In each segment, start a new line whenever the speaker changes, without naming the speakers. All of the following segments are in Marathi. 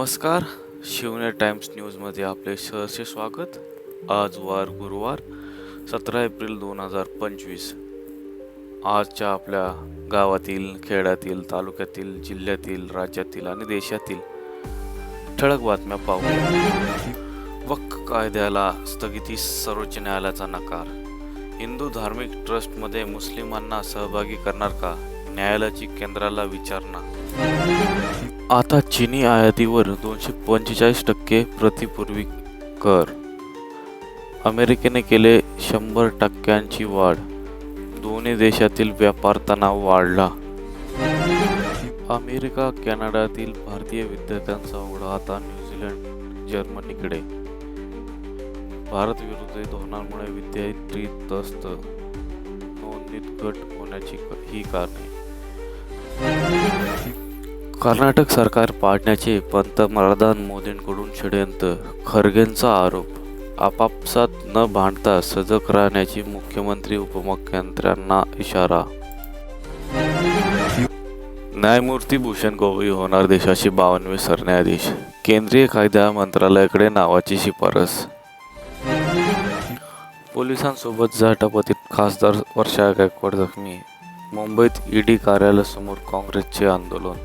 नमस्कार. शिवने टाइम्स न्यूजमध्ये आपले सहर्ष स्वागत. आज वार गुरुवार सतरा एप्रिल दोन हजार पंचवीस. आजच्या आपल्या गावातील खेड्यातील तालुक्यातील जिल्ह्यातील राज्यातील आणि देशातील ठळक बातम्या पाहू वक्फ कायद्याला स्थगिती सर्वोच्च न्यायालयाचा नकार. हिंदू धार्मिक ट्रस्टमध्ये मुस्लिमांना सहभागी करणार का? न्यायालयाची केंद्राला विचारणा. आता चिनी आयातीवर दोनशे पंचेचाळीस टक्के प्रतिपूर्वी कर. अमेरिकेने केले शंभर टक्क्यांची वाढ. दोन्ही देशातील व्यापार तणाव वाढला. अमेरिका कॅनडातील भारतीय विद्यार्थ्यांचा ओढा आता न्यूझीलंड जर्मनीकडे. भारत विरोधी धोरणामुळे विद्यार्थी त्रस्त. नोंदणीत घट होण्याची ही कारणे. कर्नाटक सरकार पाडण्याचे पंतप्रधान मोदींकडून षडयंत्र खरगेंचा आरोप आपापसात न भांडता सजग राहण्याची मुख्यमंत्री उपमुख्यमंत्र्यांना इशारा. न्यायमूर्ती भूषण गोगोई होणार देशाचे बावनवे सरन्यायाधीश. केंद्रीय कायदा मंत्रालयाकडे नावाची शिफारस. पोलिसांसोबत झटापतीत खासदार वर्षा गायकवाड जखमी. मुंबईत ईडी कार्यालयासमोर काँग्रेसचे आंदोलन.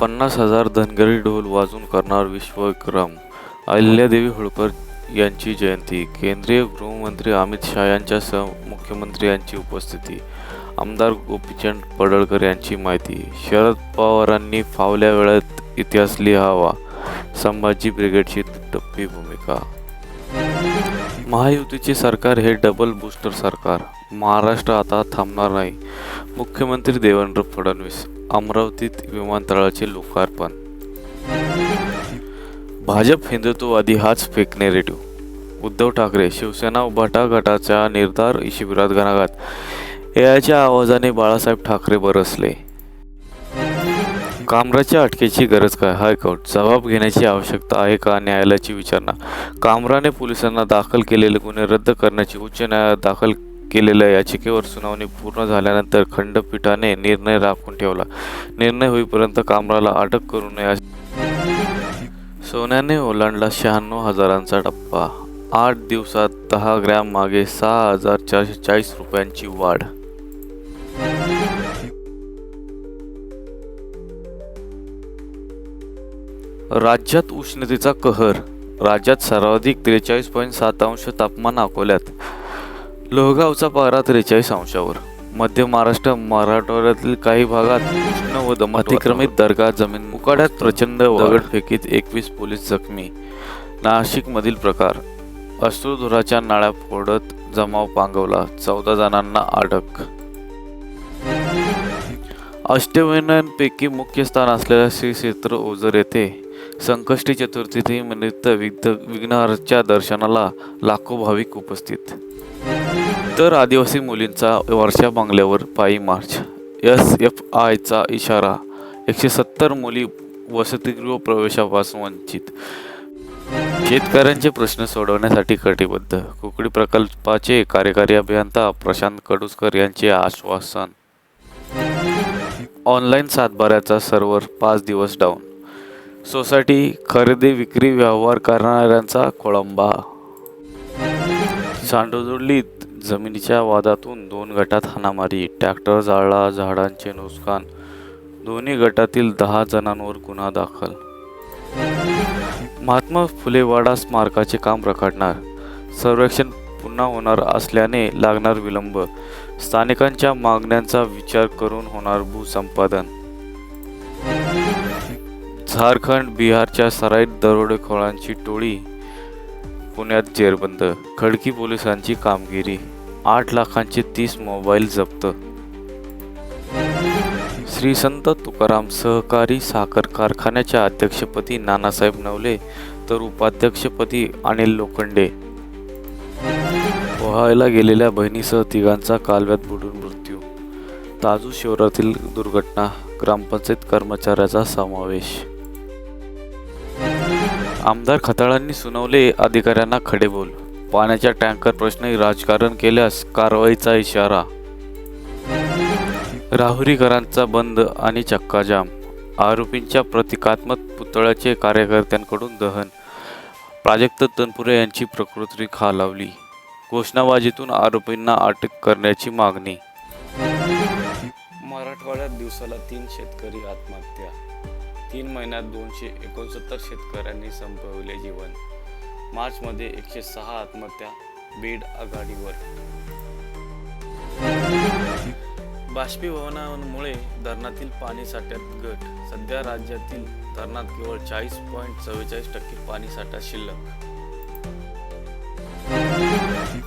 पन्नास हजार धनगरी ढोल वाजून करणार विश्वविक्रम. अहिल्यादेवी होळकर यांची जयंती. केंद्रीय गृहमंत्री अमित शहा यांच्यासह मुख्यमंत्री यांची उपस्थिती. आमदार गोपीचंद पडळकर यांची माहिती. शरद पवारांनी फावल्या वेळात इतिहास लिहावा. संभाजी ब्रिगेडची टप्पी भूमिका. महायुतीचे सरकार हे डबल बूस्टर सरकार. महाराष्ट्र आता थांबणार नाही. मुख्यमंत्री देवेंद्र फडणवीस अमरावतीत विमानतळाचे लोकार्पण. भाजप हिंदुत्ववादी हाच फेक नेरेटिव्ह उद्धव ठाकरे शिवसेना उभाटा गटाच्या निर्धार शिबिरात घणाघात. एआयच्या आवाजाने बाळासाहेब ठाकरे बरसले. कामराच्या अटकेची गरज काय? हायकोर्ट. जबाब घेण्याची आवश्यकता आहे का? न्यायालयाची विचारणा. कामराने पोलिसांना दाखल केलेले गुन्हे रद्द करण्याची उच्च न्यायालयात दाखल केलेल्या याचिकेवर सुनावणी पूर्ण झाल्यानंतर खंडपीठाने निर्णय राखून ठेवला. निर्णय होईपर्यंत कामराला अटक करू नये सोन्याने ओलांडला शहाण्णव हजारांचा टप्पा. आठ दिवसात दहा ग्रॅम मागे सहा हजार चारशे चाळीस रुपयांची वाढ. राज्यात उष्णतेचा कहर. राज्यात सर्वाधिक त्रेचाळीस पॉईंट सात अंश तापमान अकोल्यात. लोहगावचा पारा त्रेचाळीस अंशावर. मध्य महाराष्ट्र मराठवाड्यातील काही भागात उष्ण व दम अतिक्रमित दर्गा जमीन उकाड्यात प्रचंड दगडफेकीत एकवीस पोलीस जखमी. नाशिकमधील प्रकार. अश्रुधुराच्या नाळ्या फोडत जमाव पांगवला. चौदा जणांना अटक. अष्टविनायकांपैकी मुख्य स्थान असलेल्या श्री क्षेत्र ओझर येथे संकष्टी चतुर्थी निमित्त विघ्न विघ्नहरच्या दर्शनाला लाखो भाविक उपस्थित. तर आदिवासी मुलींचा वर्षा बांगल्यावर पायी मार्च. एस एफ आयचा इशारा एकशे सत्तर मुली वसतिगृह प्रवेशापासून वंचित. शेतकऱ्यांचे प्रश्न सोडवण्यासाठी कटिबद्ध. कुकडी प्रकल्पाचे कार्यकारी अभियंता प्रशांत कडुसकर यांचे आश्वासन. ऑनलाईन सातबाऱ्याचा सर्व्हर पाच दिवस डाऊन. सोसायटी खरेदी विक्री व्यवहार करणाऱ्यांचा खोळंबा. सांडोजोडलीत जमिनीच्या वादातून दोन गटात हाणामारी ट्रॅक्टर जाळला झाडांचे नुकसान दोन्ही गटातील दहा जणांवर गुन्हा दाखल. महात्मा फुलेवाडा स्मारकाचे काम रखडणार सर्वेक्षण पुन्हा होणार असल्याने लागणार विलंब स्थानिकांच्या मागण्यांचा विचार करून होणार भूसंपादन. झारखंड बिहारच्या सराईत दरोडेखोरांची टोळी पुण्यात जेरबंद. खडकी पोलिसांची कामगिरी. आठ लाखांचे तीस मोबाईल जप्त. श्री संत तुकाराम सहकारी साखर कारखान्याच्या अध्यक्षपदी नानासाहेब नवले तर उपाध्यक्षपदी अनिल लोखंडे. पोहायला गेलेल्या बहिणीसह तिघांचा कालव्यात बुडून मृत्यू. ताजू शहरातील दुर्घटना ग्रामपंचायत कर्मचाऱ्याचा समावेश. आमदार खताळांनी सुनावले अधिकाऱ्यांना खडेबोल पाण्याच्या टँकर प्रश्नी राजकारण केल्यास कारवाईचा इशारा. राहुरीकरांचा बंद आणि चक्काजाम. आरोपींच्या प्रतिकात्मक पुतळ्याचे कार्यकर्त्यांकडून दहन. प्राजक्त तनपुरे यांची प्रकृती खालावली. घोषणाबाजीतून आरोपींना अटक करण्याची मागणी. मराठवाड्यात दिवसाला तीन शेतकरी आत्महत्या. तीन महिन्यात दोनशे एकोणसत्तर शेतकऱ्यांनी संपवले जीवन. मार्चमध्ये एकशे सहा आत्महत्या बीड आघाडीवर. बाष्पीभवनामुळे धरणातील पाणी साठ्यात घट. सध्या राज्यातील धरणात केवळ चाळीस पॉईंट चव्वेचाळीस टक्के पाणी साठा शिल्लक.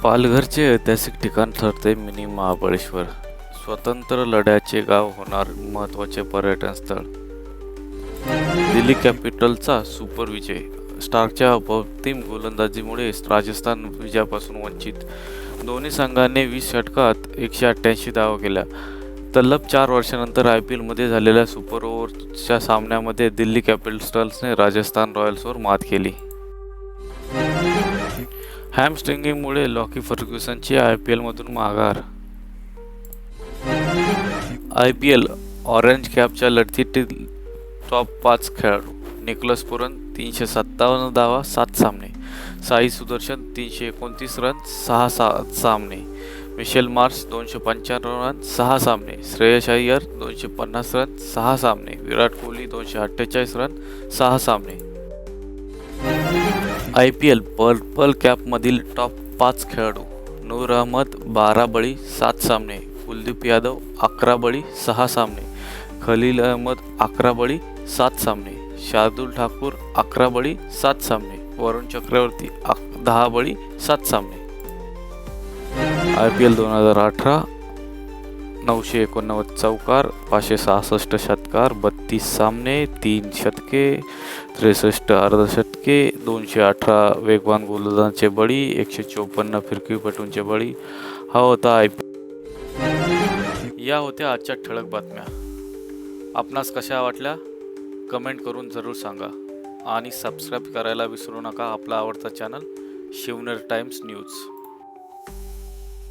पालघरचे ऐतिहासिक ठिकाण ठरते मिनी महाबळेश्वर. स्वतंत्र लढ्याचे गाव होणार महत्त्वाचे पर्यटन स्थळ दिल्ली कॅपिटलचा सुपर विजय. स्टार्कच्या अप्रतिम गोलंदाजीमुळे राजस्थान विजयापासून वंचित. दोन्ही संघांनी वीस षटकात एकशे अठ्ठ्याऐंशी धावा केल्या. तल्लब चार वर्षानंतर आय पी एलमध्ये झालेल्या सुपर ओव्हरच्या सामन्यामध्ये दिल्ली कॅपिटल्सने राजस्थान रॉयल्सवर मात केली. हॅमस्टिंगिंगमुळे लॉकी फर्ग्युसनची आय पी एलमधून माघार. आय पी एल ऑरेंज कॅपच्या लढतीतील टॉप पाच खेळाडू. निकलस पुरन तीनशे सत्तावन्न धावा सात सामने. साई सुदर्शन तीनशे एकोणतीस रन सहा सात सामने. मिशेल मार्च दोनशे पंच्याण्णव रन सहा सामने. श्रेयस अय्यर दोनशे पन्नास रन सहा सामने. विराट कोहली दोनशे अठ्ठेचाळीस रन सहा सामने. आय पी एल पर्पल कॅपमधील टॉप पाच खेळाडू. नूर अहमद बारा बळी सात सामने. कुलदीप यादव अकरा बळी सहा सामने. खलील अहमद अकरा बळी सात सामने. शार्दुल ठाकूर अकरा बळी सात सामने. वरुण चक्रवर्ती दहा बळी सात सामने. आय पी एल दोन हजार अठरा नऊशे एकोणनव्वद चौकार पाचशे सहासष्ट षटकार बत्तीस सामने तीन शतके त्रेसष्ट अर्धशतके दोनशे अठरा वेगवान गोलंदाजांचे बळी एकशे चोपन्न फिरकीपटूंचे बळी. हा होता आय पी या होत्या आजच्या ठळक बातम्या. आपणास कशा वाटल्या? कमेंट करून जरूर सांगा. आणि सबस्क्राईब करायला विसरू नका आपला आवडता चॅनल शिवनेर टाइम्स न्यूज.